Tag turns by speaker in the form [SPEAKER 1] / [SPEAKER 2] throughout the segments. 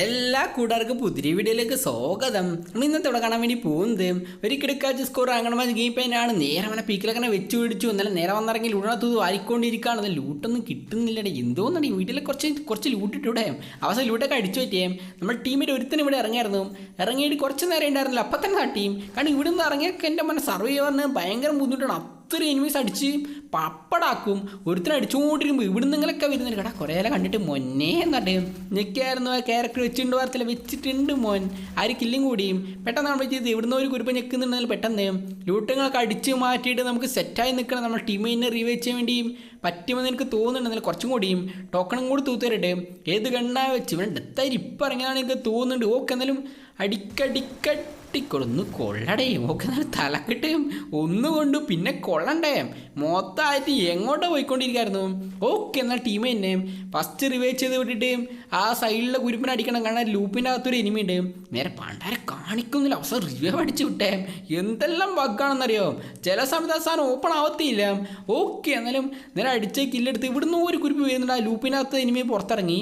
[SPEAKER 1] എല്ലാ കൂട്ടുകാർക്കും പുതിരി വീഡിയോയിലേക്ക് സ്വാഗതം. നമ്മൾ ഇന്നത്തെ ഇവിടെ കാണാൻ വേണ്ടി പോകുന്നത് ഒരു കിടക്കാച്ച് സ്കോർ അങ്ങനെ ഗെയിം പെയിനാണ് നേരെ അവനെ പീക്കിലങ്ങനെ വെച്ച് പിടിച്ചു. എന്നാലും നേരെ വന്നിറങ്ങി ലൂട്ടിനകത്ത് വാരിക്കൊണ്ടിരിക്കുകയാണ്. അത് ലൂട്ടൊന്നും കിട്ടുന്നില്ലടേ. എന്തോന്നടി? വീട്ടിലെ കുറച്ച് കുറച്ച് ലൂട്ടിട്ടൂടെ അവസാനം ലൂട്ടൊക്കെ അടിച്ചു പറ്റിയേ. നമ്മൾ ടീമിന്റെ ഒരുത്തനും ഇവിടെ ഇറങ്ങിയായിരുന്നു. ഇറങ്ങിയിട്ട് കുറച്ച് നേരം ഉണ്ടായിരുന്നില്ല. അപ്പം തന്നെ ആ ടീം കാരണം ഇവിടെ നിന്ന് ഇറങ്ങിയൊക്കെ എന്റെ മന സർവ് ചെയ്യാൻ ഭയങ്കര ബുദ്ധിമുട്ടാണ്. അത്രയും എനിമീസ് അടിച്ച് പപ്പടാക്കും. ഒരുത്തരം അടിച്ചുകൊണ്ടിരിക്കുമ്പോൾ ഇവിടെ നിങ്ങളൊക്കെ വരുന്നില്ല കേട്ടാ കുറേ എല്ലാം കണ്ടിട്ട് മൊന്നേ എന്നിട്ട് ഞെക്കായിരുന്നു ആ ക്യാരക്ടർ വെച്ചിട്ടുണ്ട് വാർത്തയിൽ. വെച്ചിട്ടുണ്ട് മോൻ. ആര് കില്ലിങ് കൂടിയും. പെട്ടെന്ന് നമ്മൾ ചെയ്ത് ഇവിടുന്ന് ഒരു കുരുപ്പ് ഞെക്കുന്നുണ്ടെങ്കിൽ പെട്ടെന്ന് ലൂട്ടങ്ങളൊക്കെ അടിച്ച് മാറ്റിയിട്ട് നമുക്ക് സെറ്റായി നിൽക്കണം നമ്മുടെ ടീമിനെ റീവൈവ് ചെയ്യാൻ വേണ്ടിയും പറ്റുമെന്ന് എനിക്ക് തോന്നുന്നുണ്ടെങ്കിൽ കുറച്ചും കൂടിയും ടോക്കണും കൂടി തൂത്തരട്ടെ ഏത് ഗണ്ണാ വെച്ച്? ഇവിടെ ഡെത്തായി ഇപ്പം ഇറങ്ങിയാണ് എനിക്ക് തോന്നുന്നുണ്ട്. ഓക്കെ എന്നാലും അടിക്കടിക്കട്ടിക്കൊടുന്ന് കൊള്ളടേ. ഓക്കെ നല്ല തലക്കെട്ടയും ഒന്നുകൊണ്ട് പിന്നെ കൊള്ളണ്ടേ. മൊത്തമായിട്ട് എങ്ങോട്ടാ പോയിക്കൊണ്ടിരിക്കായിരുന്നു? ഓക്കെ എന്നാൽ ടീം തന്നെ. ഫസ്റ്റ് റിവേച്ച് ചെയ്ത് വിട്ടിട്ട് ആ സൈഡിലെ കുരുപ്പിനെ അടിക്കണം. കാരണം ലൂപ്പിന്റെ അകത്തൊരു എനിമി ഉണ്ട്. നേരെ പണ്ടാരെ കാണിക്കുന്നില്ല. അവസാനം റിവേവ് അടിച്ചു വിട്ടേ. എന്തെല്ലാം ബഗ്ഗാണെന്നറിയോ ചില സമയത്ത് സാധനം ഓപ്പൺ ആവത്തില്ല. ഓക്കെ എന്നാലും നേരെ അടിച്ച കില്ലെടുത്ത് ഇവിടുന്ന് ഒരു കുരുപ്പ് വരുന്നുണ്ട് ആ ലൂപ്പിനകത്ത് എനിമി പുറത്തിറങ്ങി.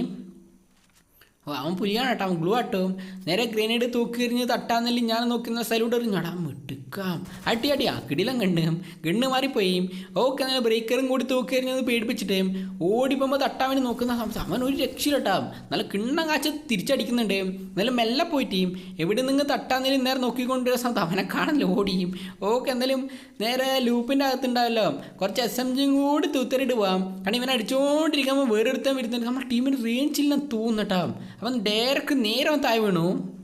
[SPEAKER 1] അവൻ പുലിയാണ് കേട്ടോ അവൻ ഗ്ലൂ ആട്ടും. നേരെ ഗ്രനേഡ് തൂക്കി എറിഞ്ഞ് തട്ടാന്നല്ലേ ഞാൻ നോക്കുന്ന സല്യൂട്ട് എറിഞ്ഞു. അടാ മിട്ടുക്കാം അടി അടി ആ കിടിലം കണ്ടും ഗണ്ണ് മാറിപ്പോയി. ഓക്കെ നല്ല ബ്രേക്കറും കൂടി തൂക്കി എറിഞ്ഞത് പേടിപ്പിച്ചിട്ട് ഓടിപ്പോകുമ്പോൾ തട്ടാൻ വേണ്ടി നോക്കുന്ന സംശയം അവൻ ഒരു രക്ഷയിലട്ടാം. നല്ല കിണ്ണം കാച്ച് തിരിച്ചടിക്കുന്നുണ്ട്. നല്ല മെല്ലെ പോയിട്ട് എവിടെ നിന്ന് തട്ടാന്നേലും നേരെ നോക്കിക്കൊണ്ടിരുന്ന സമയത്ത് അവനെ കാണല്ലോ ഓടിയും. ഓക്കെ എന്തായാലും നേരെ ലൂപ്പിന്റെ അകത്തുണ്ടാവല്ലോ. കുറച്ച് എസ് എം ജിയും കൂടി തൂത്തറിട്ട് പോവാം. കാരണം ഇവനെ വേറെ ഒരുത്തൻ വരുന്നുണ്ട്. നമ്മുടെ ടീമിന് റേഞ്ച് തോന്നുന്നു തോന്നുന്നട്ടാ അവൻ ഡയറക്റ്റ് നേരെ താഴെ വീണു.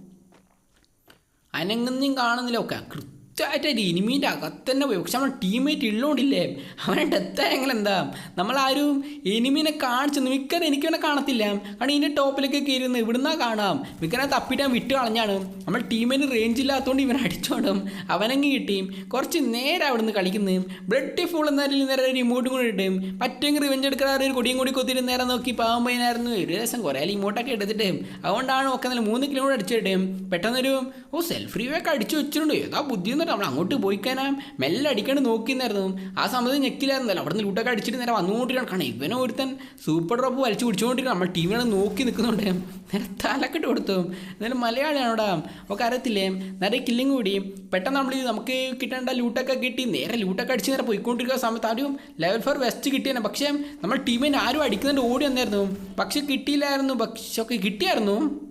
[SPEAKER 1] അനങ്ങുന്നും കാണുന്നില്ല ഒക്കെ. കൃത്യമായിട്ട് ഒരു ഇനിമീന്റെ അകത്ത് പോയി. പക്ഷെ നമ്മൾ ടീമേറ്റ് ഉള്ളതുകൊണ്ടില്ലേ അവനെ ഡെത്ത് ആയെങ്കിൽ എന്താ? നമ്മളാരും എനിമീനെ കാണിച്ചു മിക്കത് എനിക്ക് അവനെ കാണത്തില്ല. കാരണം ഇതിന്റെ ടോപ്പിലേക്ക് കയറുന്നു ഇവിടുന്നാ കാണാം. മിക്കനെ തപ്പിട്ടാൻ വിട്ട് കളഞ്ഞാണ്. നമ്മൾ ടീമിന് റേഞ്ച് ഇല്ലാത്തതുകൊണ്ട് ഇവനെ അടിച്ചോടും. അവനങ്ങ് കിട്ടിയും. കുറച്ച് നേരം അവിടെ നിന്ന് കളിക്കുന്നത് ബ്ലഡ് ഫുൾ എന്നാലും നേരെ ഒരു ഇമോട്ടും കൂടി ഇട്ടും. പറ്റുമെങ്കിൽ റിവെഞ്ച് എടുക്കാതെ ഒരു കൊടിയും കൂടി കൊത്തിയിട്ട് നേരെ നോക്കി പാവം പയ്യനായിരുന്നു. ഒരു ദിവസം കുറേ ഇമോട്ടൊക്കെ എടുത്തിട്ട്. അതുകൊണ്ടാണ് ഒക്കെ നല്ല മൂന്ന് കിലോമീറ്റർ അടിച്ചിട്ടും. പെട്ടെന്നൊരു ഓ സെൽഫ് റിവ്യൂ ഒക്കെ അടിച്ചു വെച്ചിട്ടുണ്ട്. ഏതാ ബുദ്ധി എന്നിട്ട് നമ്മൾ അങ്ങോട്ട് പോയിക്കാനാ മെല്ലെ അടിക്കാണ്ട് നോക്കിന്നായിരുന്നു. ആ സമയത്ത് ഞെക്കില്ലായിരുന്നല്ലോ. അവിടെ നിന്ന് ലൂട്ടൊക്കെ അടിച്ചിട്ട് നേരെ വന്നുകൊണ്ടിരിക്കണം കാരണം ഇവനെ ഒരുത്തൻ സൂപ്പർ ഡ്രോപ്പ് വലിച്ചു പിടിച്ചുകൊണ്ടിരിക്കണം നമ്മൾ ടീമിനെ നോക്കി നിൽക്കുന്നുണ്ട് നേരെ തലക്കെട്ട് കൊടുത്തു. എന്നാലും മലയാളിയാണ് അവിടെ ഒക്കെ അറിയത്തില്ലേ നേരെ കില്ലിങ് കൂടി. പെട്ടെന്ന് നമ്മൾ നമുക്ക് കിട്ടേണ്ട ലൂട്ടൊക്കെ കിട്ടി. നേരെ ലൂട്ടൊക്കെ അടിച്ച് നേരെ പോയിക്കൊണ്ടിരിക്കുന്ന സമയത്ത് ആരും ലെവൽ ഫോർ വെസ്റ്റ് കിട്ടിയാണ് പക്ഷേ നമ്മൾ ടീമിനെ ആരും അടിക്കുന്നുണ്ട്. ഓടി വന്നായിരുന്നു. പക്ഷെ കിട്ടിയില്ലായിരുന്നു. പക്ഷെ ഒക്കെ കിട്ടിയായിരുന്നു.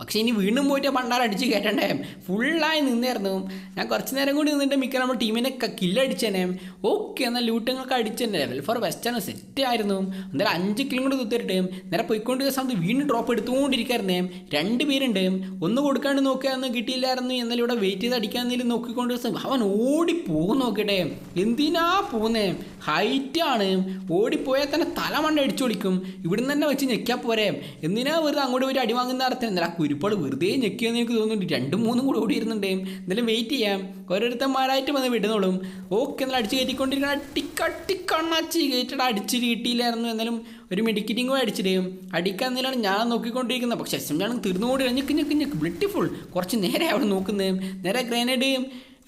[SPEAKER 1] പക്ഷേ ഇനി വീണ്ടും പോയിട്ട് പണ്ടാർ അടിച്ച് കയറ്റണ്ടേ? ഫുള്ളായി നിന്നായിരുന്നു ഞാൻ കുറച്ച് നേരം കൂടി നിന്നിട്ട് മിക്ക നമ്മുടെ ടീമിനെ കില്ലടിച്ചേനെ ഓക്കെ എന്നാൽ ലൂട്ടങ്ങൾക്ക് അടിച്ചെന്നെ ലെവൽ ഫോർ വെസ്റ്റേൺ സെറ്റ് ആയിരുന്നു. എന്തായാലും അഞ്ച് കിലോ കൂടി കുത്തിയിട്ട് നേരെ പോയിക്കൊണ്ടിരിക്കുന്ന സമയത്ത് വീണ്ടും ഡ്രോപ്പ് എടുത്തുകൊണ്ടിരിക്കായിരുന്നേ രണ്ട് പേരുണ്ട്. ഒന്ന് കൊടുക്കാണ്ട് നോക്കിയാന്ന് കിട്ടിയില്ലായിരുന്നു. എന്നാലും ഇവിടെ വെയിറ്റ് ചെയ്ത് അടിക്കാന്നെങ്കിലും നോക്കിക്കൊണ്ട് അവൻ ഓടി പോകും നോക്കട്ടെ. എന്തിനാ പോകുന്നേ? ഹൈറ്റാണ് ഓടിപ്പോയാൽ തന്നെ തല മണ്ട അടിച്ചു വിളിക്കും ഇവിടുന്ന് തന്നെ വെച്ച് ഞെക്കാ പോരെ. എന്തിനാ വെറുതെ അങ്ങോട്ട് പോയിട്ട് അടിവാങ്ങുന്ന ആ കുരുപ്പാട് വെറുതെ ഞെക്കിയെന്ന് എനിക്ക് തോന്നുന്നുണ്ട്. രണ്ടും മൂന്നും കൂടെ ഓടി വരുന്നുണ്ട് എന്തായാലും വെയിറ്റ് ചെയ്യാം. ഓരോരുത്തന്മാരായിട്ട് വന്ന് വിടുന്നോളും. ഓക്കെ എന്നാൽ അടിച്ച് കയറ്റിക്കൊണ്ടിരിക്കണം അട്ടിക്കട്ടിക്കണ്ണാച്ചി കയറ്റിട്ട് അടിച്ച് കിട്ടിയില്ലായിരുന്നു. എന്നാലും ഒരു മെഡിക്കറ്റിംഗ് പോയി അടിച്ചിട്ട് അടിക്കാൻ നിലാണ് ഞാൻ നോക്കിക്കൊണ്ടിരിക്കുന്നത്. പക്ഷെ എസ് എം ഞാൻ തീർന്നുകൂടി ഞെക്ക് ഞെക്ക് ഞെക്ക്. കുറച്ച് നേരെ അവിടെ നോക്കുന്നത് നേരെ ഗ്രനേഡ്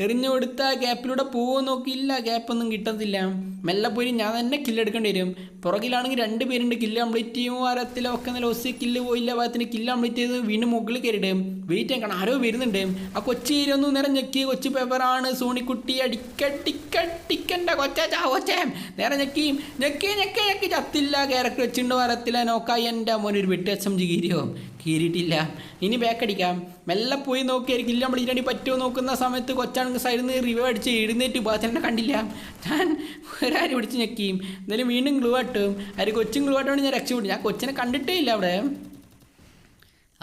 [SPEAKER 1] എറിഞ്ഞു കൊടുത്ത ഗ്യാപ്പിലൂടെ പോകുമോ നോക്കിയില്ല ഗ്യാപ്പൊന്നും കിട്ടത്തില്ല. മെല്ലെ പോയി ഞാൻ തന്നെ കില്ലെടുക്കേണ്ടി വരും. പുറകിലാണെങ്കിൽ രണ്ട് പേരുണ്ട് കില്ല് കംപ്ലീറ്റ് ചെയ്യുമോ ആരത്തിലോ ഒക്കെ നല്ല ഒസി കില്ല് പോയില്ല ഭാഗത്തിന് കില്ല് കംപ്ലീറ്റ് ചെയ്ത് വീണ്ടും മുകളിൽ കയറിയിട്ട് വെയിറ്റ് ചെയ്യണം ആരോ വരുന്നുണ്ട്. ആ കൊച്ചി ഒന്ന് നേരം ഞെക്കി കൊച്ചു പേപ്പറാണ് സോണിക്കുട്ടി അടിക്കടിക്കടിക്കണ്ട കൊച്ചാ കൊച്ചേ. നേരെ ഞെക്കി ഞെക്കി ഞെക്കി ഞെക്കി. ചത്തില്ല ക്യാരക്ടർ വെച്ചിട്ടുണ്ടോ വാരത്തിലെ നോക്കായി. എന്റെ മോൻ ഒരു വെട്ട് എച്ച് എം ജി കീരിയോ. കീറിയിട്ടില്ല. ഇനി ബാക്കടിക്കാം മെല്ലെ പോയി നോക്കിയായിരിക്കും. ഇല്ല നമ്മൾ ഇതിനടി പറ്റുമോ നോക്കുന്ന സമയത്ത് കൊച്ചാണെങ്കിൽ സൈഡിൽ നിന്ന് റിവ്യൂ അടിച്ച് എഴുന്നേറ്റ് ബാച്ചലിനെ കണ്ടില്ല. ഞാൻ ഒരാരും പിടിച്ച് ഞെക്കിയും. എന്നാലും വീണ്ടും ഗ്ലൂ ആട്ടും. ആര് കൊച്ചും ഗ്ലൂ ആട്ടുകൊണ്ട് ഞാൻ രക്ഷപ്പെട്ടു. ഞാൻ കൊച്ചിനെ കണ്ടിട്ടേ ഇല്ല അവിടെ.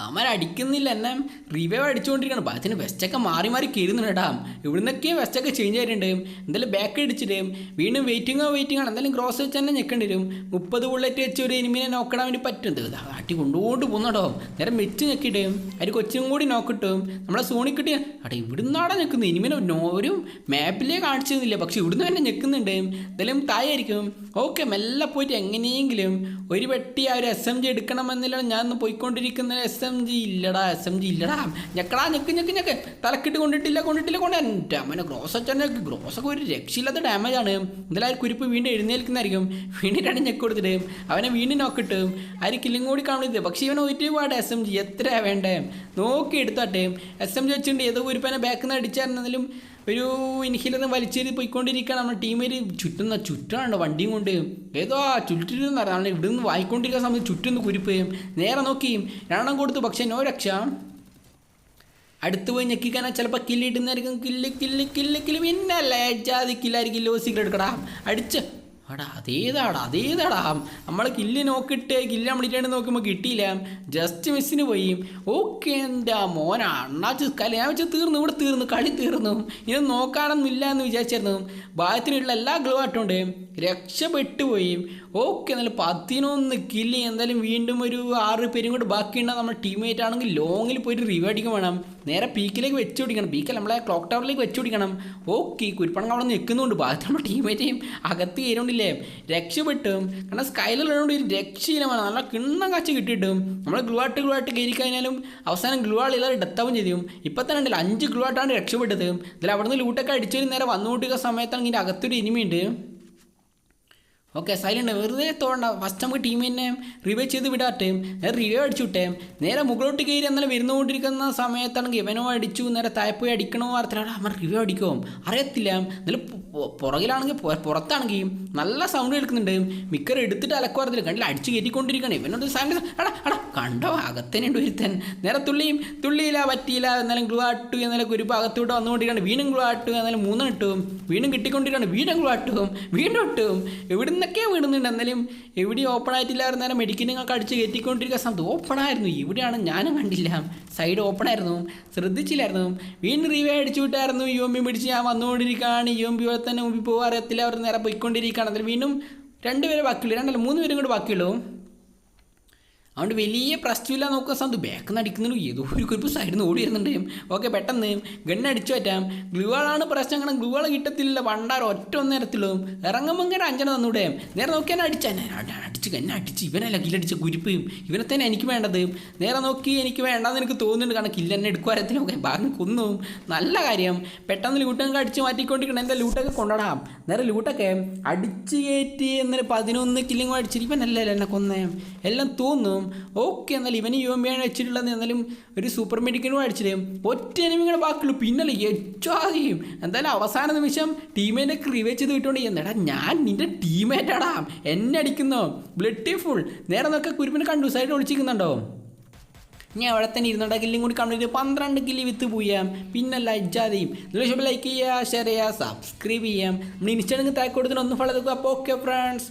[SPEAKER 1] അവന്മാർ അടിക്കുന്നില്ല എന്നെ റിവൈവ് അടിച്ചുകൊണ്ടിരിക്കണം ബാച്ചിന് വെസ്റ്റൊക്കെ മാറി മാറി കയറുന്നുണ്ട് കേട്ടാ ഇവിടുന്നൊക്കെ വെസ്റ്റൊക്കെ ചേഞ്ച് ആയിട്ടുണ്ട്. എന്തായാലും ബാക്ക് അടിച്ചിട്ട് വീണ്ടും വെയിറ്റിങ്ങോ വെയിറ്റിംഗ് ആണ്. എന്തായാലും ക്രോസ് വെച്ച് തന്നെ ഞെക്കേണ്ടി വരും. മുപ്പത് ബുള്ളറ്റ് വെച്ച് ഒരു എനിമിനെ നോക്കിടാൻ വേണ്ടി പറ്റുന്നത് ആട്ടി കൊണ്ടുകൊണ്ട് പോകുന്നടോ നേരെ മെച്ച് ഞെക്കിയിട്ട് അതിൽ കൊച്ചും കൂടി നോക്കിട്ടും നമ്മളെ സോണി കിട്ടിയ അവിടെ ഇവിടുന്നാടാ ഞെക്കുന്നത്. എനിമിനെ ഒരു മാപ്പിലേ കാണിച്ചിരുന്നില്ല. പക്ഷെ ഇവിടുന്ന് തന്നെ ഞെക്കുന്നുണ്ട്. എന്തായാലും തായായിരിക്കും ഓക്കെ മെല്ലെ പോയിട്ട് എങ്ങനെയെങ്കിലും ഒരു വെട്ടി ആ ഒരു എസ് എം ജി എടുക്കണമെന്നില്ല ഞാൻ പോയിക്കൊണ്ടിരിക്കുന്ന എസ് എം ജി ഇല്ലടാ എസ് എം ജി ഇല്ലടാ. ഞെക്കടാ ഞെക്ക് ഞെക്ക് ഞെക്ക്. തലക്കിട്ട് കൊണ്ടിട്ടില്ല കൊണ്ടിട്ടില്ല കൊണ്ട്. എന്റെ അമ്മനെ ഗ്രോസ് അച്ഛനെ ഗ്രോസൊക്കെ ഒരു രക്ഷയില്ലാത്ത ഡാമേജ് ആണ്. എന്തായാലും കുരിപ്പ് വീണ്ടും എഴുന്നേൽക്കുന്നതായിരിക്കും. വീണ്ടിട്ടാണ് ഞെക്ക് കൊടുത്തിട്ട്. അവനെ വീണ്ടും നോക്കിട്ട് ആര് കില്ലിങ് കില്ലും കൂടി കാണുന്നത് പക്ഷേ ഇവനെ ഒരുപാട് എസ് എം ജി എത്രയാണ് വേണ്ടേ? നോക്കി എടുത്താട്ടെ. എസ് എം ജി വെച്ചിട്ടുണ്ട്. ഏതോ കുരിപ്പനെ ബാക്കിൽ നിന്ന് അടിച്ചായിരുന്നെങ്കിലും ഒരു ഇൻഹിലർ വലിച്ചേരി പോയിക്കൊണ്ടിരിക്കുകയാണ് നമ്മുടെ ടീമിൽ ചുറ്റുന്ന ചുറ്റാണ് വണ്ടിയും കൊണ്ട് ഏതോ ആ ചുറ്റിരുന്ന് ഇവിടെ നിന്ന് വായിക്കൊണ്ടിരിക്കുന്ന സമയത്ത് ചുറ്റുന്ന് കുരിപ്പ് നേരെ നോക്കി രണ്ടെണ്ണം കൊടുത്തു. പക്ഷേ നോ രക്ഷ. അടുത്ത് പോയി ഞെക്കിക്കാനാ ചിലപ്പോൾ കില്ലിട്ടുന്നായിരിക്കും കില്ല് കില്ല് കില്ല് കില്ല് പിന്നെ ലേജാതി കില്ലായിരിക്കും ലോ സീക്രട്ട് എടുക്കടാ. അടിച്ച്. അടാ അതേതാടാ അതേതാടാ. നമ്മൾ കില്ല് നോക്കിയിട്ട് കില്ല് നമ്മളിട്ടാണ് നോക്കുമ്പോൾ കിട്ടിയില്ല. ജസ്റ്റ് മിസ്സിന് പോയി. ഓക്കെ എന്റെ മോന അണ്ണാച്ച് കല്യാണം ഞാൻ വെച്ചാൽ തീർന്നു ഇവിടെ തീർന്നു കളി തീർന്നു. ഇത് നോക്കാനൊന്നും ഇല്ല എന്ന് വിചാരിച്ചിരുന്നു. ഭാഗത്തിനുള്ള എല്ലാ ഗ്ലൂ ആട്ടുണ്ട് രക്ഷപ്പെട്ടു പോയി. ഓക്കെ എന്നാലും പതിനൊന്ന് കില്ല് എന്തായാലും വീണ്ടും ഒരു ആറ് പേരും കൂടെ ബാക്കിയുണ്ടാകും നമ്മുടെ ടീംമേറ്റ് ആണെങ്കിൽ ലോങ്ങിൽ പോയിട്ട് റിവ്യൂ അടിക്കാൻ വേണം. നേരെ പീക്കിലേക്ക് വെച്ച് പിടിക്കണം. പീക്കൽ നമ്മളെ ക്ലോക്ക് ടവറിലേക്ക് വെച്ച് പിടിക്കണം. ഓക്കെ കുരിപ്പണം അവിടെ നിൽക്കുന്നുണ്ട്. ബാക്കി നമ്മുടെ ടീംമേറ്റേയും അകത്ത് കയറുകൊണ്ടില്ലേ രക്ഷപ്പെട്ടും. കാരണം സ്കൈലുള്ളതുകൊണ്ട് ഒരു രക്ഷയില്ല നല്ല കിണ്ണം കാച്ച് കിട്ടിയിട്ടും. നമ്മൾ ഗ്ലൂ ആട്ട് ഗ്ലൂ ആട്ട് കയറി കഴിഞ്ഞാലും അവസാനം ഗ്ലൂ എല്ലാവരും ഡെത്താവും ചെയ്തു ഇപ്പം തന്നെ ഉണ്ടല്ലോ അഞ്ച് ഗ്ലൂ ആട്ടാണ് രക്ഷപ്പെട്ടത്. ഇതിൽ അവിടുന്ന് ലൂട്ടൊക്കെ അടിച്ചൊരു നേരെ വന്നുകൊണ്ടിരിക്കുന്ന സമയത്താണ് ഇതിന്റെ അകത്തൊരു ഇനിമയുണ്ട് ഓക്കെ സൈലന്റ് വെറുതെ തോണ്ട. ഫസ്റ്റ് നമുക്ക് ടീമിനെ റിവൈവ് ചെയ്ത് വിടാട്ടെ റിവൈവ് അടിച്ചു വിട്ടേം നേരെ മുകളിലോട്ട് കയറി എന്നാലും വരുന്നുകൊണ്ടിരിക്കുന്ന സമയത്താണെങ്കിൽ ഇവനോ അടിച്ചു നേരെ തായപ്പോയി അടിക്കണോ അറിയത്തില്ല. അവൻ റിവൈവ് അടിക്കുമോ അറിയത്തില്ല. പു- പുറകിലാണെങ്കിൽ പുറത്താണെങ്കിൽ നല്ല സൗണ്ട് കേൾക്കുന്നുണ്ട്. മിക്കർ എടുത്തിട്ട് അലക്കുവാറത്തില്ല കണ്ടില്ല? അടിച്ചു കയറ്റിക്കൊണ്ടിരിക്കണം. ഇവനോട് സാധനം എടാ എടാ കണ്ടോ? അകത്തേനുണ്ട് ഒരുത്തൻ. നേരെ തുള്ളിയും തുള്ളിയില്ല പറ്റിയില്ല എന്നാലും ഗ്ലൂ ആട്ടു എന്നാലും ഒരു ഭാഗത്തോട്ട് വന്നുകൊണ്ടിരിക്കുകയാണ്. വീണ്ടും ഗ്ലൂ ആട്ടു എന്നാലും മൂന്നും ഇട്ടും. വീണ്ടും കിട്ടിക്കൊണ്ടിരിക്കുകയാണ്. വീണ്ടും ഗ്ലൂ ആട്ടും. വീണ്ടും ഇട്ടും. എവിടെ നിന്നൊക്കെ വിടുന്നുണ്ട്? എന്നാലും എവിടെ ഓപ്പൺ ആയിട്ടില്ലായിരുന്നു നേരം മെഡിക്കലിങ്ങൾക്ക് അടിച്ച് കയറ്റിക്കൊണ്ടിരിക്കുന്ന സമയത്ത് ഓപ്പൺ ആയിരുന്നു. ഇവിടെയാണ് ഞാനും കണ്ടില്ല. സൈഡ് ഓപ്പൺ ആയിരുന്നു. ശ്രദ്ധിച്ചില്ലായിരുന്നു. വീണ്ടും റിവേ അടിച്ചു വിട്ടായിരുന്നു. യു എം ബി പിടിച്ച് ഞാൻ വന്നുകൊണ്ടിരിക്കുകയാണ്. യു എം ബി തന്നെ മുമ്പിൽ പോകാൻ അവർ നേരെ പോയിക്കൊണ്ടിരിക്കുകയാണ്. അതിൽ വീണ്ടും രണ്ടുപേരെ ബാക്കിയുള്ളൂ. രണ്ടല്ല മൂന്ന് പേരും കൂടെ ബാക്കിയുള്ളൂ. അതുകൊണ്ട് വലിയ പ്രശ്നമില്ല നോക്കുക. സമയത്ത് ബാക്ക് നിന്ന് അടിക്കുന്നുണ്ട് ഏതോ ഒരു കുറിപ്പ് സൈഡിൽ നിന്ന് ഓടി വരുന്നുണ്ട്. ഓക്കെ പെട്ടെന്ന് ഗണ്ണ് അടിച്ചു പറ്റാം. ഗ്ലൂവാളാണ് പ്രശ്നം. കാരണം ഗ്ലൂവാൾ കിട്ടത്തില്ല വണ്ടാർ ഒറ്റ നേരത്തിലും ഇറങ്ങുമ്പോൾ ഇങ്ങനെ അഞ്ചെണ്ണം തന്നൂടെ. നേരെ നോക്കിയാൽ അടിച്ചാൽ അടിച്ച്. എന്നെ അടിച്ച് ഇവനല്ല കില്ലടിച്ച കുരിപ്പയും ഇവനെ തന്നെ എനിക്ക് വേണ്ടത്. നേരെ നോക്കി എനിക്ക് വേണ്ടെന്ന് എനിക്ക് തോന്നുന്നുണ്ട്. കാരണം കില്ല എന്നെ എടുക്കുവാരത്തിന് ഓക്കെ ബാക്കി കൊന്നു. നല്ല കാര്യം. പെട്ടെന്ന് ലൂട്ടൊക്കെ അടിച്ച് മാറ്റിക്കൊണ്ടിരിക്കണം എന്താ ലൂട്ടൊക്കെ കൊണ്ടുടാം. നേരെ ലൂട്ടൊക്കെ അടിച്ച് കയറ്റി എന്നൊരു പതിനൊന്ന് കില്ലിങ്ങോ അടിച്ചിരിക്കും ഇവനല്ലേ എന്നെ കൊന്നേ. എല്ലാം തോന്നും. ഓക്കെ എന്നാൽ ഇവന് യു എം ആണ് അടിച്ചിട്ടുള്ളത് എന്നാലും ഒരു സൂപ്പർ മെഡിക്കലും അടിച്ചിട്ട് ഒറ്റ എനിമിങ്ങനെ ബാക്കിയുള്ളൂ. പിന്നല്ലേ ഏറ്റവും എന്തായാലും അവസാന നിമിഷം ടീമേനെ റിവേച്ച് ചെയ്ത് കിട്ടുകൊണ്ട് എന്നടാ ഞാൻ നിന്റെ ടീമേറ്റാടാ എന്നെ അടിക്കുന്നോ? ബ്ലഡ് ഫുൾ നേരെ നോക്കെ കുരുപ്പിനെ കണ്ടു. സൈഡ് ഒളിച്ചിരിക്കുന്നുണ്ടോ? ഇനി അവിടെ തന്നെ ഇരുന്നുണ്ടാ കില്ലും കൂടി കണ്ടിട്ട് പന്ത്രണ്ട് കില്ലി വിത്ത് പോയാം. പിന്നെ ലജ്ജാതെയും നിങ്ങൾ ലൈക്ക് ചെയ്യുക ഷെയർ ചെയ്യുക സബ്സ്ക്രൈബ് ചെയ്യാം. നമ്മൾ ഇൻസ്റ്റാഗ്രാമിൽ താഴെ കൊടുത്തിട്ട് ഒന്ന് ഫോളോ എടുക്കുക അപ്പോൾ ഓക്കെ ഫ്രണ്ട്സ്